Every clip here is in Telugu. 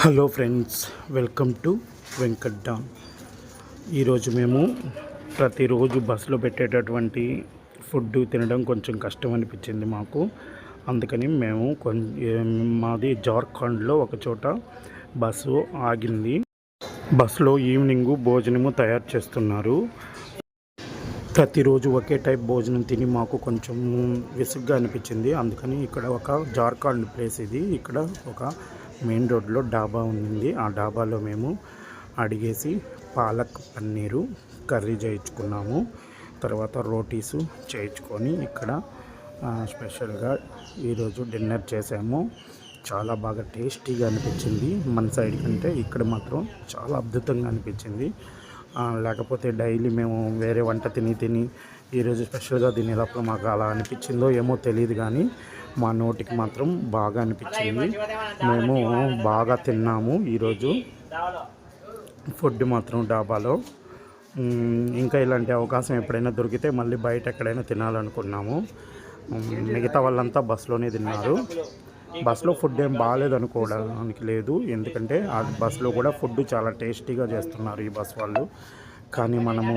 Hello friends welcome to Venkat dam. ఈరోజు మేము ప్రతిరోజు బస్సులో పెట్టేటటువంటి ఫుడ్ తినడం కొంచెం కష్టం అనిపించింది మాకు. అందుకని మేము కొంచెం మాది జార్ఖండ్లో ఒక చోట బస్సు ఆగింది. బస్సులో ఈవినింగ్ భోజనము తయారు చేస్తున్నారు. ప్రతిరోజు ఒకే టైప్ భోజనం తిని మాకు కొంచెం విసుగ్గా అనిపించింది. అందుకని ఇక్కడ ఒక జార్ఖండ్ ప్లేస్ ఇది. ఇక్కడ ఒక మెయిన్ రోడ్లో డాబా ఉంది ఆ డాబాలో మేము అడిగేసి పాలక్ పన్నీరు కర్రీ చేయించుకున్నాము. తర్వాత రోటీసు చేయించుకొని ఇక్కడ స్పెషల్గా ఈరోజు డిన్నర్ చేసాము. చాలా బాగా టేస్టీగా అనిపించింది. మన సైడ్ కంటే ఇక్కడ మాత్రం చాలా అద్భుతంగా అనిపించింది. లేకపోతే డైలీ మేము వేరే వంట తిని తిని ఈరోజు స్పెషల్గా తినేటప్పుడు మాకు అలా అనిపించిందో ఏమో తెలియదు కానీ మా నోటికి మాత్రం బాగా అనిపించింది. మేము బాగా తిన్నాము ఈరోజు. ఫుడ్ మాత్రం డాబాలో. ఇంకా ఇలాంటి అవకాశం ఎప్పుడైనా దొరికితే మళ్ళీ బయట ఎక్కడైనా తినాలనుకున్నాము. మిగతా వాళ్ళంతా బస్సులోనే తిన్నారు. బస్సులో ఫుడ్ ఏం బాగాలేదనుకోవడానికి లేదు. ఎందుకంటే ఆ బస్సులో కూడా ఫుడ్ చాలా టేస్టీగా చేస్తున్నారు ఈ బస్ వాళ్ళు. కానీ మనము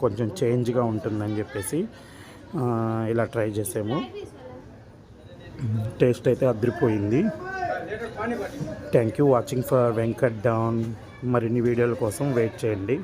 కొంచెం చేంజ్గా ఉంటుందని చెప్పేసి ఇలా ట్రై చేసాము. టేస్ట్ అయితే అదిరిపోయింది. Thank you watching for Venkat down మరిన్ని వీడియోల కోసం వెయిట్ చేయండి.